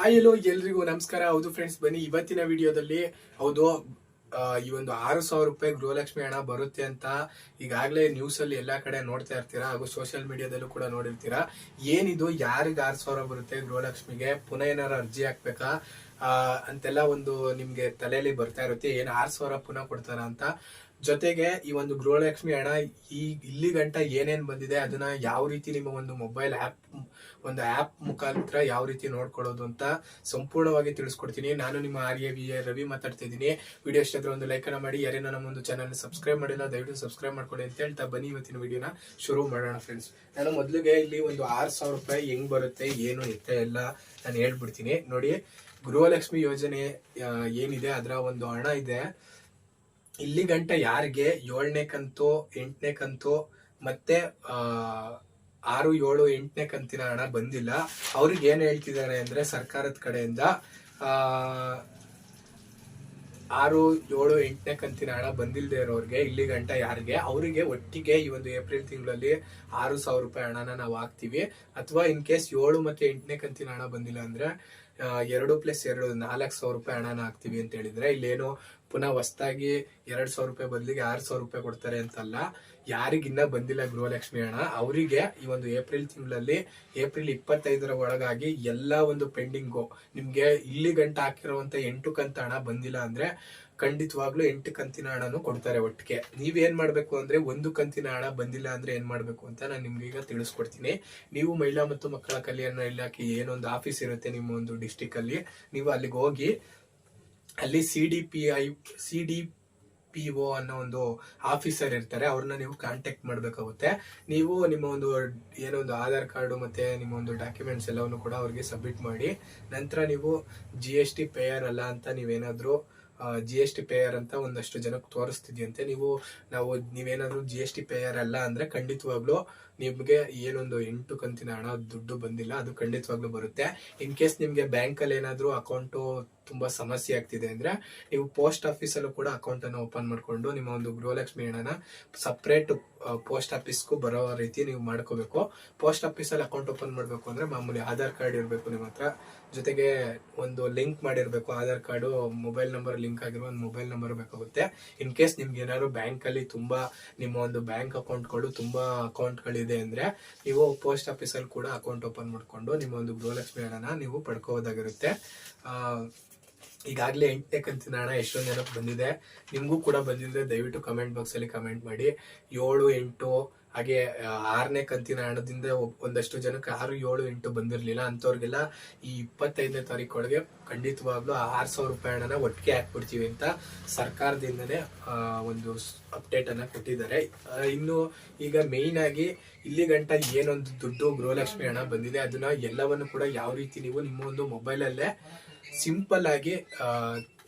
ಎಲ್ಲೋ ಎಲ್ರಿಗೂ ನಮಸ್ಕಾರ. ಹೌದು ಫ್ರೆಂಡ್ಸ್ ಬನ್ನಿ ಇವತ್ತಿನ ವಿಡಿಯೋದಲ್ಲಿ ಹೌದು ಈ ಒಂದು ಆರು ಸಾವಿರ ರೂಪಾಯಿ ಗೃಹಲಕ್ಷ್ಮಿ ಹಣ ಬರುತ್ತೆ ಅಂತ ಈಗಾಗಲೇ ನ್ಯೂಸ್ ಅಲ್ಲಿ ಎಲ್ಲಾ ಕಡೆ ನೋಡ್ತಾ ಇರ್ತೀರಾ ಹಾಗೂ ಸೋಷಿಯಲ್ ಮೀಡಿಯಾದಲ್ಲೂ ಕೂಡ ನೋಡಿರ್ತೀರಾ. ಏನಿದು, ಯಾರಿಗೆ ಆರು ಸಾವಿರ ಬರುತ್ತೆ ಗೃಹಲಕ್ಷ್ಮಿಗೆ, ಪುನಃ ಏನಾರು ಅರ್ಜಿ ಹಾಕ್ಬೇಕಾ? ಅಂತೆಲ್ಲ ಒಂದು ನಿಮ್ಗೆ ತಲೆಯಲ್ಲಿ ಬರ್ತಾ ಇರುತ್ತೆ, ಏನು ಆರು ಸಾವಿರ ಪುನಃ ಕೊಡ್ತಾರ ಅಂತ. ಜೊತೆಗೆ ಈ ಒಂದು ಗೃಹಲಕ್ಷ್ಮಿ ಹಣ ಈ ಇಲ್ಲಿ ಗಂಟ ಏನೇನ್ ಬಂದಿದೆ ಅದನ್ನ ಯಾವ ರೀತಿ ನಿಮ್ಮ ಒಂದು ಮೊಬೈಲ್ ಆಪ್ ಒಂದು ಆಪ್ ಮುಖಾಂತರ ಯಾವ ರೀತಿ ನೋಡ್ಕೊಳ್ಳೋದು ಅಂತ ಸಂಪೂರ್ಣವಾಗಿ ತಿಳಿಸ್ಕೊಡ್ತೀನಿ. ನಾನು ನಿಮ್ಮ R A V A Ravi ಮಾತಾಡ್ತಾ ಇದ್ದೀನಿ. ವಿಡಿಯೋ ಇಷ್ಟ ಒಂದು ಲೈಕ್ ಅನ್ನ ಮಾಡಿ. ಯಾರೇನೋ ನಮ್ಮ ಒಂದು ಚಾನಲ್ ಸಬ್ಸ್ಕ್ರೈಬ್ ಮಾಡಿಲ್ಲ, ದಯವಿಟ್ಟು ಸಬ್ಸ್ಕ್ರೈಬ್ ಮಾಡ್ಕೊಳ್ಳಿ ಅಂತ ಹೇಳ್ತಾ ಬನ್ನಿ ಇವತ್ತಿನ ವಿಡಿಯೋನ ಶುರು ಮಾಡೋಣ ಫ್ರೆಂಡ್ಸ್ ನಾನು ಮೊದಲಿಗೆ ಇಲ್ಲಿ ಒಂದು ಆರು ಸಾವಿರ ರೂಪಾಯಿ ಹೆಂಗ್ ಬರುತ್ತೆ, ಏನು ಎತ್ತ ಎಲ್ಲ ನಾನು ಹೇಳ್ಬಿಡ್ತೀನಿ. ನೋಡಿ, ಗೃಹಲಕ್ಷ್ಮಿ ಯೋಜನೆ ಏನಿದೆ? ಅದರ ಒಂದು ಹಣ ಇದೆ. ಇಲ್ಲಿ ಗಂಟ ಯಾರಿಗೆ? ಏಳನೇ ಕಂತು, ಎಂಟನೇ ಕಂತು, ಮತ್ತೆ ಆರು, ಏಳು, ಎಂಟನೇ ಕಂತಿನ ಹಣ ಬಂದಿಲ್ಲ. ಅವ್ರಿಗೆ ಏನ್ ಹೇಳ್ತಿದ್ದಾರೆ ಅಂದ್ರೆ ಸರ್ಕಾರದ ಕಡೆಯಿಂದ ಆರು, ಏಳು, ಎಂಟನೇ ಕಂತಿನ ಹಣ ಬಂದಿಲ್ಲದೆ ಇರೋರಿಗೆ, ಇಲ್ಲಿ ಗಂಟ ಯಾರಿಗೆ? ಅವರಿಗೆ ಒಟ್ಟಿಗೆ ಈ ಒಂದು ಏಪ್ರಿಲ್ ತಿಂಗಳಲ್ಲಿ ಆರು ಸಾವಿರ ರೂಪಾಯಿ ಹಣನ ನಾವು ಹಾಕ್ತೀವಿ. ಅಥವಾ ಇನ್ ಕೇಸ್ ಏಳು ಮತ್ತೆ ಎಂಟನೇ ಕಂತಿನ ಹಣ ಬಂದಿಲ್ಲ ಅಂದ್ರೆ ಎರಡು ಪ್ಲಸ್ ಎರಡು, ನಾಲ್ಕು ಸಾವಿರ ರೂಪಾಯಿ ಹಣನ ಹಾಕ್ತೀವಿ ಅಂತ ಹೇಳಿದ್ರೆ ಇಲ್ಲೇನು ಪುನಃ ಹೊಸ್ದಾಗಿ ಎರಡ್ ಸಾವಿರ ರೂಪಾಯಿ ಬದಲಿಗೆ ಆರು ಸಾವಿರ ರೂಪಾಯಿ ಕೊಡ್ತಾರೆ ಅಂತಲ್ಲ ಯಾರಿಗಿನ್ನ ಬಂದಿಲ್ಲ ಗೃಹಲಕ್ಷ್ಮಿ ಹಣ, ಅವರಿಗೆ ಈ ಒಂದು ಏಪ್ರಿಲ್ ತಿಂಗಳಲ್ಲಿ, ಏಪ್ರಿಲ್ ಇಪ್ಪತ್ತೈದರ ಒಳಗಾಗಿ ಎಲ್ಲಾ ಒಂದು ಪೆಂಡಿಂಗು. ನಿಮ್ಗೆ ಇಲ್ಲಿ ಗಂಟ ಹಾಕಿರುವಂತ ಎಂಟು ಕಂತ ಹಣ ಬಂದಿಲ್ಲ ಅಂದ್ರೆ ಖಂಡಿತವಾಗ್ಲೂ ಎಂಟು ಕಂತಿನ ಹಣನು ಕೊಡ್ತಾರೆ ಒಟ್ಟಿಗೆ. ನೀವೇನ್ ಮಾಡ್ಬೇಕು ಅಂದ್ರೆ ಒಂದು ಕಂತಿನ ಹಣ ಬಂದಿಲ್ಲ ಅಂದ್ರೆ ಏನ್ ಮಾಡ್ಬೇಕು ಅಂತ ನಾನು ನಿಮ್ಗೆ ಈಗ ತಿಳಿಸ್ಕೊಡ್ತೀನಿ. ನೀವು ಮಹಿಳಾ ಮತ್ತು ಮಕ್ಕಳ ಕಲ್ಯಾಣ ಇಲಾಖೆ ಏನೊಂದು ಆಫೀಸ್ ಇರುತ್ತೆ ನಿಮ್ಮ ಒಂದು ಡಿಸ್ಟಿಕ್ ಅಲ್ಲಿ ನೀವು ಅಲ್ಲಿಗೆ ಹೋಗಿ ಅಲ್ಲಿ C D P I C D P O ಅನ್ನೋ ಒಂದು ಆಫೀಸರ್ ಇರ್ತಾರೆ, ಅವ್ರನ್ನ ನೀವು ಕಾಂಟ್ಯಾಕ್ಟ್ ಮಾಡ್ಬೇಕಾಗುತ್ತೆ. ನೀವು ನಿಮ್ಮ ಒಂದು ಏನೊಂದು ಆಧಾರ್ ಕಾರ್ಡು ಮತ್ತೆ ನಿಮ್ಮ ಒಂದು ಡಾಕ್ಯುಮೆಂಟ್ಸ್ ಎಲ್ಲವನ್ನು ಕೂಡ ಅವ್ರಿಗೆ ಸಬ್ಮಿಟ್ ಮಾಡಿ, ನಂತರ ನೀವು ಜಿ ಎಸ್ ಟಿ ಪೇಯರ್ ಅಲ್ಲ ಅಂತ ನೀವೇನಾದ್ರೂ ಜಿ ಎಸ್ ಟಿ ಪೇಯರ್ ಅಂತ ಒಂದಷ್ಟು ಜನಕ್ಕೆ ತೋರಿಸ್ತಿದ್ಯಂತೆ ನೀವು, ನಾವು ನೀವೇನಾದ್ರೂ ಜಿ ಎಸ್ ಟಿ ಪೇಯರ್ ಅಲ್ಲ ಅಂದ್ರೆ ಖಂಡಿತವಾಗ್ಲೂ ನಿಮ್ಗೆ ಏನೊಂದು ಎಂಟು ಕಂತಿನ ಹಣ ದುಡ್ಡು ಬಂದಿಲ್ಲ, ಅದು ಖಂಡಿತವಾಗ್ಲೂ ಬರುತ್ತೆ. ಇನ್ ಕೇಸ್ ನಿಮ್ಗೆ ಬ್ಯಾಂಕ್ ಅಲ್ಲಿ ಏನಾದ್ರೂ ಅಕೌಂಟ್ ತುಂಬಾ ಸಮಸ್ಯೆ ಆಗ್ತಿದೆ ಅಂದ್ರೆ, ನೀವು ಪೋಸ್ಟ್ ಆಫೀಸ್ ಅಲ್ಲೂ ಕೂಡ ಅಕೌಂಟ್ ಅನ್ನು ಓಪನ್ ಮಾಡ್ಕೊಂಡು ನಿಮ್ಮ ಒಂದು ಗೃಹಲಕ್ಷ್ಮಿ ಹಣನ ಸಪ್ರೇಟ್ ಪೋಸ್ಟ್ ಆಫೀಸ್ಗೂ ಬರೋ ರೀತಿ ನೀವು ಮಾಡ್ಕೋಬೇಕು. ಪೋಸ್ಟ್ ಆಫೀಸ್ ಅಲ್ಲಿ ಅಕೌಂಟ್ ಓಪನ್ ಮಾಡ್ಬೇಕು ಅಂದ್ರೆ ಮಾಮೂಲಿ ಆಧಾರ್ ಕಾರ್ಡ್ ಇರಬೇಕು ನಿಮ್ಮ ಹತ್ರ. ಜೊತೆಗೆ ಒಂದು ಲಿಂಕ್ ಮಾಡಿರ್ಬೇಕು, Aadhaar card mobile number link ಆಗಿರೋ ಒಂದು ಮೊಬೈಲ್ ನಂಬರ್ ಬೇಕಾಗುತ್ತೆ. ಇನ್ ಕೇಸ್ ನಿಮ್ಗೆ ಏನಾದ್ರು ಬ್ಯಾಂಕ್ ಅಲ್ಲಿ ತುಂಬಾ ನಿಮ್ಮ ಒಂದು ಬ್ಯಾಂಕ್ ಅಕೌಂಟ್ಗಳು ತುಂಬಾ ಅಕೌಂಟ್ಗಳಿದೆ ಅಂದ್ರೆ ನೀವು ಪೋಸ್ಟ್ ಆಫೀಸ್ ಅಲ್ಲಿ ಕೂಡ ಅಕೌಂಟ್ ಓಪನ್ ಮಾಡ್ಕೊಂಡು ನಿಮ್ಮ ಒಂದು ಗೃಹಲಕ್ಷ್ಮಿ ಹಣನ ನೀವು ಪಡ್ಕೋದಾಗಿರುತ್ತೆ. ಈಗಾಗಲೇ ಎಂಟನೇ ಕಂತಿನ ಹಣ ಎಷ್ಟೊಂದು ಜನಕ್ಕೆ ಬಂದಿದೆ. ನಿಮಗೂ ಕೂಡ ಬಂದಿದ್ರೆ ದಯವಿಟ್ಟು ಕಮೆಂಟ್ ಬಾಕ್ಸ್ ಅಲ್ಲಿ ಕಮೆಂಟ್ ಮಾಡಿ. ಏಳು, ಎಂಟು ಹಾಗೆ ಆರನೇ ಕಂತಿನ ಹಣದಿಂದ ಒಂದಷ್ಟು ಜನಕ್ಕೆ ಆರು ಏಳು ಎಂಟು ಬಂದಿರಲಿಲ್ಲ. ಅಂಥವ್ರಿಗೆಲ್ಲ ಈ ಇಪ್ಪತ್ತೈದನೇ ತಾರೀಕು ಒಳಗೆ ಖಂಡಿತವಾಗ್ಲೂ ಆರು ಸಾವಿರ ರೂಪಾಯಿ ಹಣನ ಒಟ್ಟಿಗೆ ಹಾಕ್ಬಿಡ್ತೀವಿ ಅಂತ ಸರ್ಕಾರದಿಂದನೇ ಒಂದು ಅಪ್ಡೇಟ್ ಅನ್ನ ಕೊಟ್ಟಿದ್ದಾರೆ. ಇನ್ನು ಈಗ ಮೇಯ್ನ್ ಆಗಿ ಇಲ್ಲಿ ಗಂಟ ಏನೊಂದು ದುಡ್ಡು ಗೃಹಲಕ್ಷ್ಮಿ ಹಣ ಬಂದಿದೆ, ಅದನ್ನ ಎಲ್ಲವನ್ನು ಕೂಡ ಯಾವ ರೀತಿ ನೀವು ನಿಮ್ಮ ಒಂದು ಮೊಬೈಲ್ ಅಲ್ಲೇ ಸಿಂಪಲ್ ಆಗಿ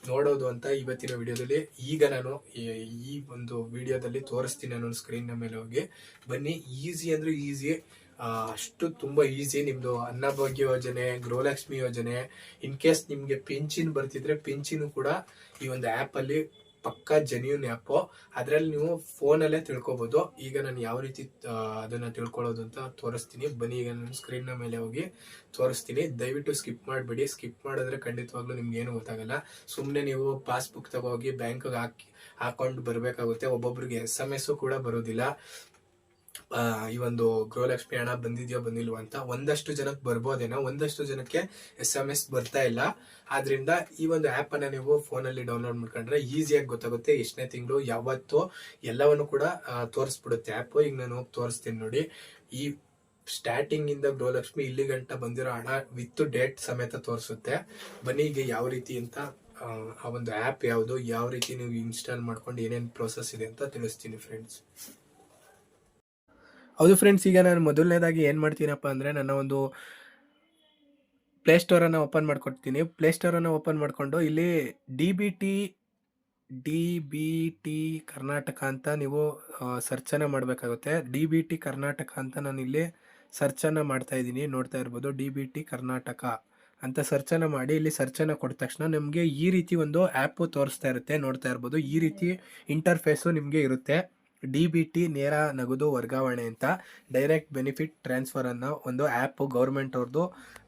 ನೋಡೋದು ಅಂತ ಇವತ್ತಿನ ವಿಡಿಯೋದಲ್ಲಿ. ಈಗ ನಾನು ಈ- ಒಂದು ವಿಡಿಯೋದಲ್ಲಿ ತೋರಿಸ್ತೀನಿ ನಾನು ಸ್ಕ್ರೀನ್ ಮೇಲೆ ಹೋಗಿ. ಬನ್ನಿ ಈಸಿ ಅಂದ್ರೆ ಈಸಿ ಅಷ್ಟು ತುಂಬಾ ಈಸಿ ನಿಮ್ಮದು ಅನ್ನಭಾಗ್ಯ ಯೋಜನೆ, ಗೃಹಲಕ್ಷ್ಮಿ ಯೋಜನೆ. ಇನ್ ಕೇಸ್ ನಿಮಗೆ ಪಿಂಚಿನ್ ಬರ್ತಿದ್ರೆ, ಪಿಂಚಿನ್ ಕೂಡ ಈ ಒಂದು ಆಪ್ ಅಲ್ಲಿ ಪಕ್ಕಾ ಜೆನ್ಯೂನ್ ಆ್ಯಪ್ ಅದರಲ್ಲಿ ನೀವು ಫೋನಲ್ಲೇ ತಿಳ್ಕೊಬೋದು. ಈಗ ನಾನು ಯಾವ ರೀತಿ ಅದನ್ನು ತಿಳ್ಕೊಳ್ಳೋದು ಅಂತ ತೋರಿಸ್ತೀನಿ. ಬನ್ನಿ, ಈಗ ನಾನು ಸ್ಕ್ರೀನ್ನ ಮೇಲೆ ಹೋಗಿ ತೋರಿಸ್ತೀನಿ. ದಯವಿಟ್ಟು ಸ್ಕಿಪ್ ಮಾಡಬೇಡಿ. ಸ್ಕಿಪ್ ಮಾಡಿದ್ರೆ ಖಂಡಿತವಾಗ್ಲೂ ನಿಮ್ಗೆ ಏನು ಗೊತ್ತಾಗಲ್ಲ. ಸುಮ್ಮನೆ ನೀವು ಪಾಸ್ಬುಕ್ ತಗೋಗಿ ಬ್ಯಾಂಕ್ಗೆ ಹಾಕಿ, ಹಾಕೊಂಡು ಬರಬೇಕಾಗುತ್ತೆ. ಒಬ್ಬೊಬ್ರಿಗೆ ಎಸ್ ಎಂ ಎಸ್ಸು ಕೂಡ ಬರೋದಿಲ್ಲ. ಈ ಒಂದು ಗೃಹಲಕ್ಷ್ಮಿ ಹಣ ಬಂದಿದೆಯೋ ಬಂದಿಲ್ವೋ ಅಂತ ಒಂದಷ್ಟು ಜನಕ್ಕೆ ಬರ್ಬೋದೇನೋ, ಒಂದಷ್ಟು ಜನಕ್ಕೆ ಎಸ್ ಎಂ ಎಸ್ ಬರ್ತಾ ಇಲ್ಲ. ಆದ್ರಿಂದ ಈ ಒಂದು ಆಪ್ ಅನ್ನ ನೀವು ಫೋನ್ ಅಲ್ಲಿ ಡೌನ್ಲೋಡ್ ಮಾಡ್ಕೊಂಡ್ರೆ ಈಸಿಯಾಗಿ ಗೊತ್ತಾಗುತ್ತೆ ಎಷ್ಟನೇ ತಿಂಗಳು, ಯಾವತ್ತು ಎಲ್ಲವನ್ನು ಕೂಡ ತೋರಿಸ್ಬಿಡುತ್ತೆ ಆಪ್ ಈಗ ನಾನು ಹೋಗಿ ತೋರಿಸ್ತೀನಿ ನೋಡಿ. ಈ ಸ್ಟಾರ್ಟಿಂಗ್ ಇಂದ ಗೃಹಲಕ್ಷ್ಮಿ ಇಲ್ಲಿ ಗಂಟ ಬಂದಿರೋ ಹಣ ವಿತ್ ಡೇಟ್ ಸಮೇತ ತೋರಿಸುತ್ತೆ. ಬನ್ನಿ ಈಗ ಯಾವ ರೀತಿ ಅಂತ, ಆ ಒಂದು ಆ್ಯಪ್ ಯಾವುದು, ಯಾವ ರೀತಿ ನೀವು ಇನ್ಸ್ಟಾಲ್ ಮಾಡ್ಕೊಂಡು ಏನೇನು ಪ್ರೋಸೆಸ್ ಇದೆ ಅಂತ ತಿಳಿಸ್ತೀನಿ ಫ್ರೆಂಡ್ಸ್ ಹೌದು ಫ್ರೆಂಡ್ಸ್ ಈಗ ನಾನು ಮೊದಲನೇದಾಗಿ ಏನು ಮಾಡ್ತೀನಪ್ಪ ಅಂದರೆ ನನ್ನ ಒಂದು ಪ್ಲೇಸ್ಟೋರನ್ನು ಓಪನ್ ಮಾಡ್ಕೊಡ್ತೀನಿ. ಪ್ಲೇಸ್ಟೋರನ್ನು ಓಪನ್ ಮಾಡಿಕೊಂಡು ಇಲ್ಲಿ D B T D B T Karnataka ಅಂತ ನೀವು ಸರ್ಚನ್ನು ಮಾಡಬೇಕಾಗುತ್ತೆ. ಡಿ ಬಿ ಟಿ ಕರ್ನಾಟಕ ಅಂತ ನಾನು ಇಲ್ಲಿ ಸರ್ಚನ್ನು ಮಾಡ್ತಾ ಇದ್ದೀನಿ. ನೋಡ್ತಾ ಇರ್ಬೋದು ಡಿ ಬಿ ಟಿ ಕರ್ನಾಟಕ ಅಂತ ಸರ್ಚನ್ನು ಮಾಡಿ ಇಲ್ಲಿ ಸರ್ಚನ್ನು ಕೊಟ್ಟ ತಕ್ಷಣ ನಿಮಗೆ ಈ ರೀತಿ ಒಂದು ಆ್ಯಪು ತೋರಿಸ್ತಾ ಇರುತ್ತೆ. ನೋಡ್ತಾ ಇರ್ಬೋದು, ಈ ರೀತಿ ಇಂಟರ್ಫೇಸು ನಿಮಗೆ ಇರುತ್ತೆ. ಡಿ ನೇರ ನಗದು ವರ್ಗಾವಣೆ ಅಂತ ಡೈರೆಕ್ಟ್ ಬೆನಿಫಿಟ್ ಟ್ರಾನ್ಸ್ಫರ್ ಅನ್ನೋ ಒಂದು ಆ್ಯಪ್ ಗೌರ್ಮೆಂಟ್ ಅವ್ರದ್ದು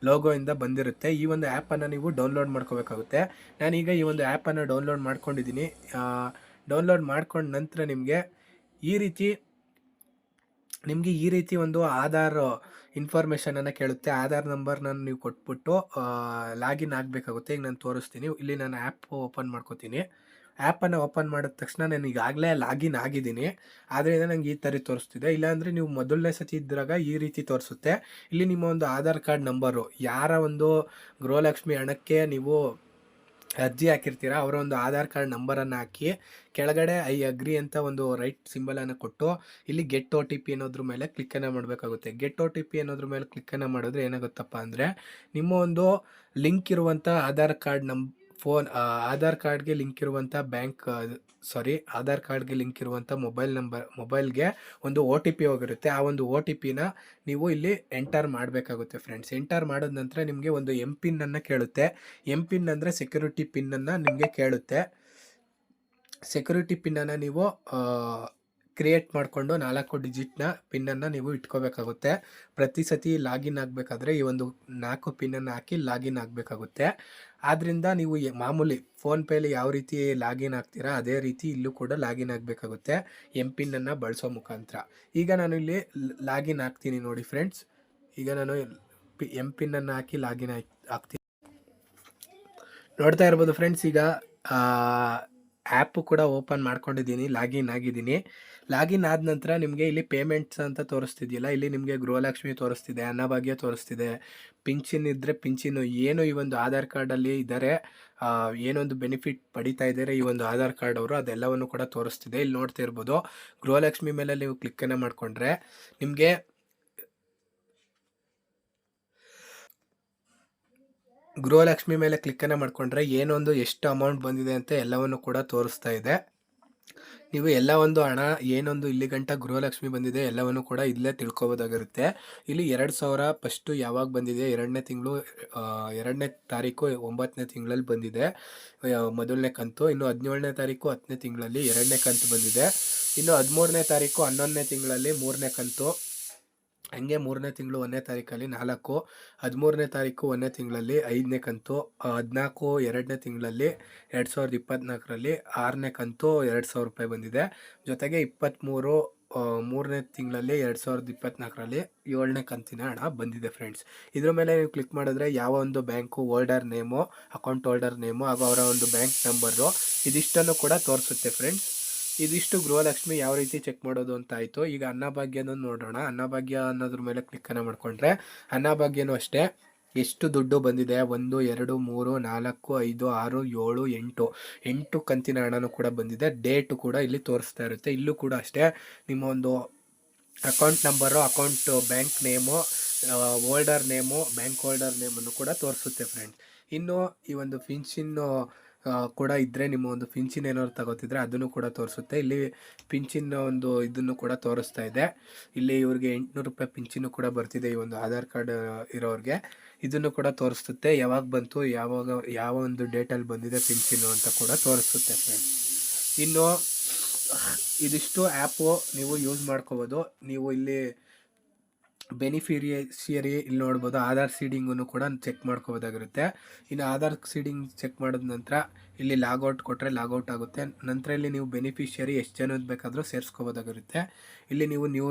ಲೋಗೋಯಿಂದ ಬಂದಿರುತ್ತೆ. ಈ ಒಂದು ಆ್ಯಪನ್ನು ನೀವು ಡೌನ್ಲೋಡ್ ಮಾಡ್ಕೋಬೇಕಾಗುತ್ತೆ. ನಾನೀಗ ಈ ಒಂದು ಆ್ಯಪನ್ನು ಡೌನ್ಲೋಡ್ ಮಾಡ್ಕೊಂಡಿದ್ದೀನಿ. ಡೌನ್ಲೋಡ್ ಮಾಡ್ಕೊಂಡ ನಂತರ ನಿಮಗೆ ಈ ರೀತಿ, ನಿಮಗೆ ಈ ರೀತಿ ಒಂದು ಆಧಾರ್ ಇನ್ಫಾರ್ಮೇಷನನ್ನು ಕೇಳುತ್ತೆ. ಆಧಾರ್ ನಂಬರ್ನ ನೀವು ಕೊಟ್ಬಿಟ್ಟು ಲಾಗಿನ್ ಆಗಬೇಕಾಗುತ್ತೆ. ಈಗ ನಾನು ತೋರಿಸ್ತೀನಿ. ಇಲ್ಲಿ ನಾನು ಆ್ಯಪ್ ಓಪನ್ ಮಾಡ್ಕೋತೀನಿ. ಆ್ಯಪನ್ನು ಓಪನ್ ಮಾಡಿದ ತಕ್ಷಣ ನಾನು ಈಗಾಗಲೇ ಲಾಗಿನ್ ಆಗಿದ್ದೀನಿ. ಆದ್ದರಿಂದ ನಂಗೆ ಈ ಥರ ತೋರಿಸ್ತಿದೆ. ಇಲ್ಲಾಂದರೆ ನೀವು ಮೊದಲನೇ ಸತಿ ಇದ್ದಾಗ ಈ ರೀತಿ ತೋರಿಸುತ್ತೆ. ಇಲ್ಲಿ ನಿಮ್ಮ ಒಂದು ಆಧಾರ್ ಕಾರ್ಡ್ ನಂಬರು, ಯಾರ ಒಂದು ಗೃಹಲಕ್ಷ್ಮಿ ಹಣಕ್ಕೆ ನೀವು ಅರ್ಜಿ ಹಾಕಿರ್ತೀರ, ಅವರ ಒಂದು ಆಧಾರ್ ಕಾರ್ಡ್ ನಂಬರನ್ನು ಹಾಕಿ ಕೆಳಗಡೆ ಐ ಅಗ್ರಿ ಅಂತ ಒಂದು ರೈಟ್ ಸಿಂಬಲನ್ನು ಕೊಟ್ಟು ಇಲ್ಲಿ ಗೆಟ್ ಒ ಟಿ ಪಿ ಅನ್ನೋದ್ರ ಮೇಲೆ ಕ್ಲಿಕ್ಕನ್ನು ಮಾಡಬೇಕಾಗುತ್ತೆ. ಗೆಟ್ ಒ ಟಿ ಪಿ ಅನ್ನೋದ್ರ ಮೇಲೆ ಕ್ಲಿಕ್ಕನ್ನು ಮಾಡಿದ್ರೆ ಏನಾಗುತ್ತಪ್ಪ ಅಂದರೆ ನಿಮ್ಮ ಒಂದು ಲಿಂಕ್ ಇರುವಂಥ ಆಧಾರ್ ಕಾರ್ಡ್ ನಮ್ ಫೋನ್ ಆಧಾರ್ ಕಾರ್ಡ್ಗೆ ಲಿಂಕ್ ಇರುವಂಥ ಬ್ಯಾಂಕ್ ಸಾರಿ, ಆಧಾರ್ ಕಾರ್ಡ್ಗೆ ಲಿಂಕ್ ಇರುವಂಥ ಮೊಬೈಲ್ ನಂಬರ್, ಮೊಬೈಲ್ಗೆ ಒಂದು ಒ ಟಿ ಪಿ ಹೋಗಿರುತ್ತೆ. ಆ ಒಂದು ಒ ಟಿ ಪಿನ ನೀವು ಇಲ್ಲಿ ಎಂಟರ್ ಮಾಡಬೇಕಾಗುತ್ತೆ ಫ್ರೆಂಡ್ಸ್. ಎಂಟರ್ ಮಾಡಿದ ನಂತರ ನಿಮಗೆ ಒಂದು ಎಂ ಪಿನ್ನನ್ನು ಕೇಳುತ್ತೆ. ಎಂ ಪಿನ್ ಅಂದರೆ ಸೆಕ್ಯೂರಿಟಿ ಪಿನ್ನನ್ನು ನಿಮಗೆ ಕೇಳುತ್ತೆ. ಸೆಕ್ಯೂರಿಟಿ ಪಿನ್ನನ್ನು ನೀವು ಕ್ರಿಯೇಟ್ ಮಾಡಿಕೊಂಡು ನಾಲ್ಕು ಡಿಜಿಟ್ನ ಪಿನ್ನನ್ನು ನೀವು ಇಟ್ಕೋಬೇಕಾಗುತ್ತೆ. ಪ್ರತಿ ಸತಿ ಲಾಗಿನ್ ಆಗಬೇಕಾದ್ರೆ ಈ ಒಂದು ನಾಲ್ಕು ಪಿನ್ನನ್ನು ಹಾಕಿ ಲಾಗಿನ್ ಆಗಬೇಕಾಗುತ್ತೆ. ಆದ್ದರಿಂದ ನೀವು ಮಾಮೂಲಿ ಫೋನ್ಪೇಲಿ ಯಾವ ರೀತಿ ಲಾಗಿನ್ ಆಗ್ತೀರಾ, ಅದೇ ರೀತಿ ಇಲ್ಲೂ ಕೂಡ ಲಾಗಿನ್ ಆಗಬೇಕಾಗುತ್ತೆ ಎಂ ಪಿನ್ನನ್ನು ಬಳಸೋ ಮುಖಾಂತರ. ಈಗ ನಾನು ಇಲ್ಲಿ ಲಾಗಿನ್ ಆಗ್ತೀನಿ ನೋಡಿ ಫ್ರೆಂಡ್ಸ್ ಈಗ ನಾನು ಪಿ ಎಂ ಪಿನ್ನನ್ನು ಹಾಕಿ ಲಾಗಿನ್ ಆಗ್ತೀನಿ ನೋಡ್ತಾ ಇರ್ಬೋದು ಫ್ರೆಂಡ್ಸ್ ಈಗ ಆ್ಯಪು ಕೂಡ ಓಪನ್ ಮಾಡ್ಕೊಂಡಿದ್ದೀನಿ ಲಾಗಿನ್ ಆಗಿದ್ದೀನಿ. ಲಾಗಿನ್ ಆದ ನಂತರ ನಿಮಗೆ ಇಲ್ಲಿ ಪೇಮೆಂಟ್ಸ್ ಅಂತ ತೋರಿಸ್ತಿದೆಯಲ್ಲ, ಇಲ್ಲಿ ನಿಮಗೆ ಗೃಹಲಕ್ಷ್ಮಿ ತೋರಿಸ್ತಿದೆ, ಅನ್ನಭಾಗ್ಯ ತೋರಿಸ್ತಿದೆ ಪಿಂಚಿನ್ ಇದ್ದರೆ ಪಿಂಚಿನ್ ಏನು ಈ ಒಂದು ಆಧಾರ್ ಕಾರ್ಡಲ್ಲಿ ಇದ್ದಾರೆ ಏನೊಂದು ಬೆನಿಫಿಟ್ ಪಡಿತಾ ಇದ್ದಾರೆ ಈ ಒಂದು ಆಧಾರ್ ಕಾರ್ಡ್ ಅವರು, ಅದೆಲ್ಲವನ್ನು ಕೂಡ ತೋರಿಸ್ತಿದೆ. ಇಲ್ಲಿ ನೋಡ್ತಾ ಇರ್ಬೋದು, ಗೃಹಲಕ್ಷ್ಮಿ ಮೇಲೆ ನೀವು ಕ್ಲಿಕ್ಕನ್ನು ಮಾಡಿಕೊಂಡ್ರೆ ನಿಮಗೆ ಗೃಹಲಕ್ಷ್ಮಿ ಮೇಲೆ ಕ್ಲಿಕ್ಕನ್ನು ಮಾಡಿಕೊಂಡ್ರೆ ಏನೊಂದು ಎಷ್ಟು ಅಮೌಂಟ್ ಬಂದಿದೆ ಅಂತ ಎಲ್ಲವನ್ನು ಕೂಡ ತೋರಿಸ್ತಾ ಇದೆ. ನೀವು ಎಲ್ಲ ಒಂದು ಹಣ, ಏನೊಂದು ಇಲ್ಲಿ ಗಂಟ ಗೃಹಲಕ್ಷ್ಮಿ ಬಂದಿದೆ, ಎಲ್ಲವನ್ನು ಕೂಡ ಇಲ್ಲೇ ತಿಳ್ಕೊಬೋದಾಗಿರುತ್ತೆ. ಇಲ್ಲಿ ಎರಡು ಸಾವಿರ ಫಸ್ಟು ಯಾವಾಗ ಬಂದಿದೆ? ಎರಡನೇ ತಿಂಗಳು ಎರಡನೇ ತಾರೀಕು ಒಂಬತ್ತನೇ ತಿಂಗಳಲ್ಲಿ ಬಂದಿದೆ. ಮೊದಲನೇ ಕಂತು, ಇನ್ನು ಹದಿನೇಳನೇ ತಾರೀಕು ಹತ್ತನೇ ತಿಂಗಳಲ್ಲಿ ಎರಡನೇ ಕಂತು ಬಂದಿದೆ. ಇನ್ನು ಹದಿಮೂರನೇ ತಾರೀಕು ಹನ್ನೊಂದನೇ ತಿಂಗಳಲ್ಲಿ ಮೂರನೇ ಕಂತು. ಹಂಗೆ ಮೂರನೇ ತಿಂಗಳು ಒಂದನೇ ತಾರೀಕಲ್ಲಿ ನಾಲ್ಕು, ಹದಿಮೂರನೇ ತಾರೀಕು ಒಂದನೇ ತಿಂಗಳಲ್ಲಿ ಐದನೇ ಕಂತು, ಹದಿನಾಲ್ಕು ಎರಡನೇ ತಿಂಗಳಲ್ಲಿ ಎರಡು ಸಾವಿರದ ಇಪ್ಪತ್ತ್ನಾಲ್ಕರಲ್ಲಿ ಆರನೇ ಕಂತು ಎರಡು ಸಾವಿರ ರೂಪಾಯಿ ಬಂದಿದೆ. ಜೊತೆಗೆ ಇಪ್ಪತ್ತ್ಮೂರು ಮೂರನೇ ತಿಂಗಳಲ್ಲಿ ಎರಡು ಸಾವಿರದ ಇಪ್ಪತ್ತ್ನಾಲ್ಕರಲ್ಲಿ ಏಳನೇ ಕಂತಿನ ಹಣ ಬಂದಿದೆ ಫ್ರೆಂಡ್ಸ್. ಇದ್ರ ಮೇಲೆ ನೀವು ಕ್ಲಿಕ್ ಮಾಡಿದ್ರೆ ಯಾವ ಒಂದು bank holder name, account holder name ಹಾಗೂ ಅವರ ಒಂದು ಬ್ಯಾಂಕ್ ನಂಬರು, ಇದಿಷ್ಟನ್ನು ಕೂಡ ತೋರಿಸುತ್ತೆ ಫ್ರೆಂಡ್ಸ್. ಇದಿಷ್ಟು ಗೃಹಲಕ್ಷ್ಮಿ ಯಾವ ರೀತಿ ಚೆಕ್ ಮಾಡೋದು ಅಂತ ಆಯಿತು. ಈಗ ಅನ್ನಭಾಗ್ಯನ ನೋಡೋಣ. ಅನ್ನಭಾಗ್ಯ ಅನ್ನೋದ್ರ ಮೇಲೆ ಕ್ಲಿಕ್ಕನ್ನು ಮಾಡಿಕೊಂಡ್ರೆ ಅನ್ನಭಾಗ್ಯನೂ ಅಷ್ಟೇ. ಎಷ್ಟು ದುಡ್ಡು ಬಂದಿದೆ? ಒಂದು, ಎರಡು, ಮೂರು, ನಾಲ್ಕು, ಐದು, ಆರು, ಏಳು, ಎಂಟು. ಎಂಟು ಕಂತಿನ ಹಣನೂ ಕೂಡ ಬಂದಿದೆ. ಡೇಟು ಕೂಡ ಇಲ್ಲಿ ತೋರಿಸ್ತಾ ಇರುತ್ತೆ. ಇಲ್ಲೂ ಕೂಡ ಅಷ್ಟೇ ನಿಮ್ಮ ಒಂದು account number account bank name holder name bank holder ನೇಮನ್ನು ಕೂಡ ತೋರಿಸುತ್ತೆ ಫ್ರೆಂಡ್ಸ್ ಇನ್ನು ಈ ಒಂದು ಫಿನ್ಶಿನ್ನು ಕೂಡ ಇದ್ದರೆ ನಿಮ್ಮ ಒಂದು ಪಿಂಚಿನ್ ಏನಾದ್ರು ತಗೋತಿದ್ರೆ ಅದನ್ನು ಕೂಡ ತೋರಿಸುತ್ತೆ. ಇಲ್ಲಿ ಪಿಂಚಿನ ಒಂದು ಇದನ್ನು ಕೂಡ ತೋರಿಸ್ತಾ ಇದೆ. ಇಲ್ಲಿ ಇವ್ರಿಗೆ ಎಂಟುನೂರು ರೂಪಾಯಿ ಪಿಂಚಿನೂ ಕೂಡ ಬರ್ತಿದೆ ಈ ಒಂದು ಆಧಾರ್ ಕಾರ್ಡ್ ಇರೋರಿಗೆ. ಇದನ್ನು ಕೂಡ ತೋರಿಸುತ್ತೆ. ಯಾವಾಗ ಬಂತು, ಯಾವಾಗ, ಯಾವ ಒಂದು ಡೇಟಲ್ಲಿ ಬಂದಿದೆ ಪಿಂಚಿನು ಅಂತ ಕೂಡ ತೋರಿಸುತ್ತೆ ಫ್ರೆಂಡ್ಸ್ ಇನ್ನು, ಇದಿಷ್ಟು ಆ್ಯಪು ನೀವು ಯೂಸ್ ಮಾಡ್ಕೋಬೋದು. ನೀವು ಇಲ್ಲಿ ಬೆನಿಫಿರಿಯರಿ ಇಲ್ಲಿ ನೋಡ್ಬೋದು. ಆಧಾರ್ ಸೀಡಿಂಗನ್ನು ಕೂಡ ಚೆಕ್ ಮಾಡ್ಕೋಬೋದಾಗಿರುತ್ತೆ. ಇನ್ನು ಆಧಾರ್ ಸೀಡಿಂಗ್ ಚೆಕ್ ಮಾಡಿದ ನಂತರ ಇಲ್ಲಿ ಲಾಗೌಟ್ ಕೊಟ್ಟರೆ ಲಾಗೌಟ್ ಆಗುತ್ತೆ. ನಂತರ ಇಲ್ಲಿ ನೀವು ಬೆನಿಫಿಷಿಯರಿ ಎಷ್ಟು ಜನದ ಬೇಕಾದರೂ ಸೇರಿಸ್ಕೋಬೋದಾಗಿರುತ್ತೆ. ಇಲ್ಲಿ ನೀವು ನ್ಯೂ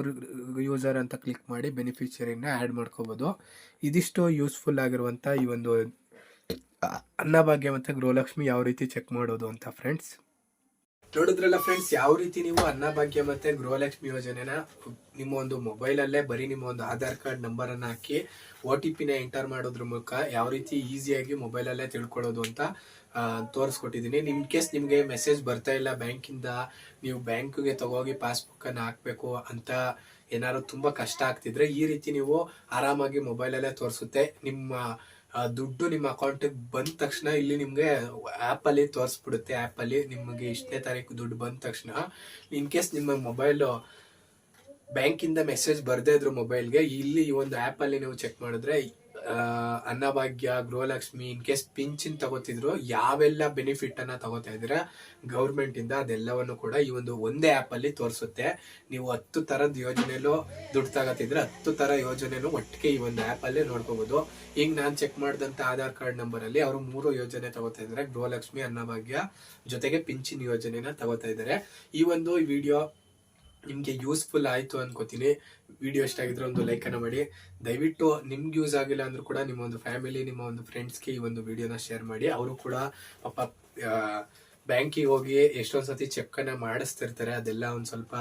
ಯೂಸರ್ ಅಂತ ಕ್ಲಿಕ್ ಮಾಡಿ ಬೆನಿಫಿಷಿಯರಿನ ಆ್ಯಡ್ ಮಾಡ್ಕೋಬೋದು. ಇದಿಷ್ಟು ಯೂಸ್ಫುಲ್ ಆಗಿರುವಂಥ ಈ ಒಂದು ಅನ್ನಭಾಗ್ಯ ಮತ್ತು ಗೃಹಲಕ್ಷ್ಮಿ ಯಾವ ರೀತಿ ಚೆಕ್ ಮಾಡೋದು ಅಂತ ಫ್ರೆಂಡ್ಸ್ ನೋಡಿದ್ರಲ್ಲ ಫ್ರೆಂಡ್ಸ್ ಯಾವ ರೀತಿ ನೀವು ಅನ್ನಭಾಗ್ಯ ಮತ್ತೆ ಗೃಹಲಕ್ಷ್ಮಿ ಯೋಜನೆನ ನಿಮ್ಮ ಒಂದು ಮೊಬೈಲ್ ಅಲ್ಲೇ ಬರೀ ನಿಮ್ಮ ಒಂದು ಆಧಾರ್ ಕಾರ್ಡ್ ನಂಬರ್ ಅನ್ನ ಹಾಕಿ ಒ ಟಿ ಪಿನ ಎಂಟರ್ ಮಾಡೋದ್ರ ಮೂಲಕ ಯಾವ ರೀತಿ ಈಸಿಯಾಗಿ ಮೊಬೈಲ್ ಅಲ್ಲೇ ತಿಳ್ಕೊಳ್ಳೋದು ಅಂತ ತೋರಿಸ್ಕೊಟ್ಟಿದ್ದೀನಿ ನಿಮ್ ಕೇಸ್ ನಿಮ್ಗೆ ಮೆಸೇಜ್ ಬರ್ತಾ ಇಲ್ಲ ಬ್ಯಾಂಕಿಂದ ನೀವು ಬ್ಯಾಂಕ್ಗೆ ತಗೋಗಿ ಪಾಸ್ಬುಕ್ ಅನ್ನ ಹಾಕ್ಬೇಕು ಅಂತ ಏನಾದ್ರು ತುಂಬಾ ಕಷ್ಟ ಆಗ್ತಿದ್ರೆ ಈ ರೀತಿ ನೀವು ಆರಾಮಾಗಿ ಮೊಬೈಲ್ ಅಲ್ಲೇ ತೋರಿಸುತ್ತೆ. ನಿಮ್ಮ ಆ, ದುಡ್ಡು ನಿಮ್ಮ ಅಕೌಂಟಿಗೆ ಬಂದ ತಕ್ಷಣ ಇಲ್ಲಿ ನಿಮಗೆ ಆ್ಯಪಲ್ಲಿ ತೋರಿಸ್ಬಿಡುತ್ತೆ. ಆ್ಯಪಲ್ಲಿ ನಿಮಗೆ ಇಷ್ಟನೇ ತಾರೀಕು ದುಡ್ಡು ಬಂದ ತಕ್ಷಣ ಇನ್ ಕೇಸ್ ನಿಮ್ಮ ಮೊಬೈಲು ಬ್ಯಾಂಕಿಂದ ಮೆಸೇಜ್ ಬರ್ದೇ ಇದ್ರು ಮೊಬೈಲ್ಗೆ ಇಲ್ಲಿ ಈ ಒಂದು ಆ್ಯಪಲ್ಲಿ ನೀವು ಚೆಕ್ ಮಾಡಿದ್ರೆ ಅನ್ನಭಾಗ್ಯ, ಗೃಹಲಕ್ಷ್ಮಿ ಇನ್ ಕೇಸ್ ಪಿಂಚಿನ್ ತಗೋತಿದ್ರು, ಯಾವೆಲ್ಲ ಬೆನಿಫಿಟ್ ಅನ್ನ ತಗೋತಾ ಇದ್ದೀರಾ ಗೌರ್ಮೆಂಟ್ ಇಂದ ಅದೆಲ್ಲವನ್ನು ಕೂಡ ಈ ಒಂದು ಒಂದೇ ಆಪ್ ಅಲ್ಲಿ ತೋರಿಸುತ್ತೆ. ನೀವು ಹತ್ತು ತರದ ಯೋಜನೆಲೂ ದುಡ್ಡು ತಗೋತಿದ್ರೆ ಹತ್ತು ತರ ಯೋಜನೆನೂ ಒಟ್ಟಿಗೆ ಈ ಒಂದು ಆಪ್ ಅಲ್ಲಿ ನೋಡ್ಕೋಬಹುದು ಈಗ ನಾನು ಚೆಕ್ ಮಾಡಿದಂತ ಆಧಾರ್ ಕಾರ್ಡ್ ನಂಬರ್ ಅಲ್ಲಿ ಅವರು ಮೂರು ಯೋಜನೆ ತಗೋತಾ ಇದ್ದಾರೆ, ಗೃಹಲಕ್ಷ್ಮಿ, ಅನ್ನಭಾಗ್ಯ ಜೊತೆಗೆ ಪಿಂಚಿನ್ ಯೋಜನೆನ ತಗೋತಾ ಇದ್ದಾರೆ. ಈ ಒಂದು ವಿಡಿಯೋ ನಿಮ್ಗೆ ಯೂಸ್ಫುಲ್ ಆಯ್ತು ಅನ್ಕೋತೀನಿ. ವಿಡಿಯೋ ಇಷ್ಟ ಆಗಿದ್ರೆ ಒಂದು ಲೈಕ್ ಅನ್ನ ಮಾಡಿ. ದಯವಿಟ್ಟು ನಿಮ್ಗೆ ಯೂಸ್ ಆಗಿಲ್ಲ ಅಂದ್ರೂ ಕೂಡ ನಿಮ್ಮ ಒಂದು ಫ್ಯಾಮಿಲಿ ನಿಮ್ಮ ಒಂದು ಫ್ರೆಂಡ್ಸ್ಗೆ ಈ ಒಂದು ವಿಡಿಯೋನ ಶೇರ್ ಮಾಡಿ. ಅವರು ಕೂಡ ಪಾಪ ಬ್ಯಾಂಕಿಗೆ ಹೋಗಿ ಎಷ್ಟೊಂದು ಸತಿ ಚೆಕ್ಕನ್ನು ಮಾಡಿಸ್ತಿರ್ತಾರೆ. ಅದೆಲ್ಲ ಒಂದು ಸ್ವಲ್ಪ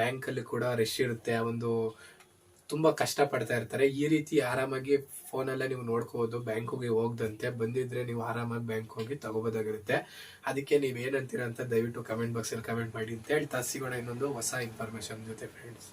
ಬ್ಯಾಂಕ್ ಅಲ್ಲಿ ಕೂಡ ರಶ್ ಇರುತ್ತೆ. ಆ ಒಂದು ತುಂಬಾ ಕಷ್ಟ ಪಡ್ತಾ ಇರ್ತಾರೆ. ಈ ರೀತಿ ಆರಾಮಾಗಿ ಫೋನಲ್ಲೇ ನೀವು ನೋಡ್ಕೋಬಹುದು ಬ್ಯಾಂಕ್ಗೆ ಹೋಗ್ದಂತೆ. ಬಂದಿದ್ರೆ ನೀವು ಆರಾಮಾಗಿ ಬ್ಯಾಂಕ್ ಹೋಗಿ ತಗೋಬೋದಾಗಿರುತ್ತೆ. ಅದಕ್ಕೆ ನೀವ್ ಏನಂತೀರ ಅಂತ ದಯವಿಟ್ಟು ಕಮೆಂಟ್ ಬಾಕ್ಸ್ ಅಲ್ಲಿ ಕಮೆಂಟ್ ಮಾಡಿ ಅಂತ ಹೇಳ್ತಾ, ಸಿಗೋಣ ಇನ್ನೊಂದು ಹೊಸ ಇನ್ಫಾರ್ಮೇಶನ್ ಜೊತೆ ಫ್ರೆಂಡ್ಸ್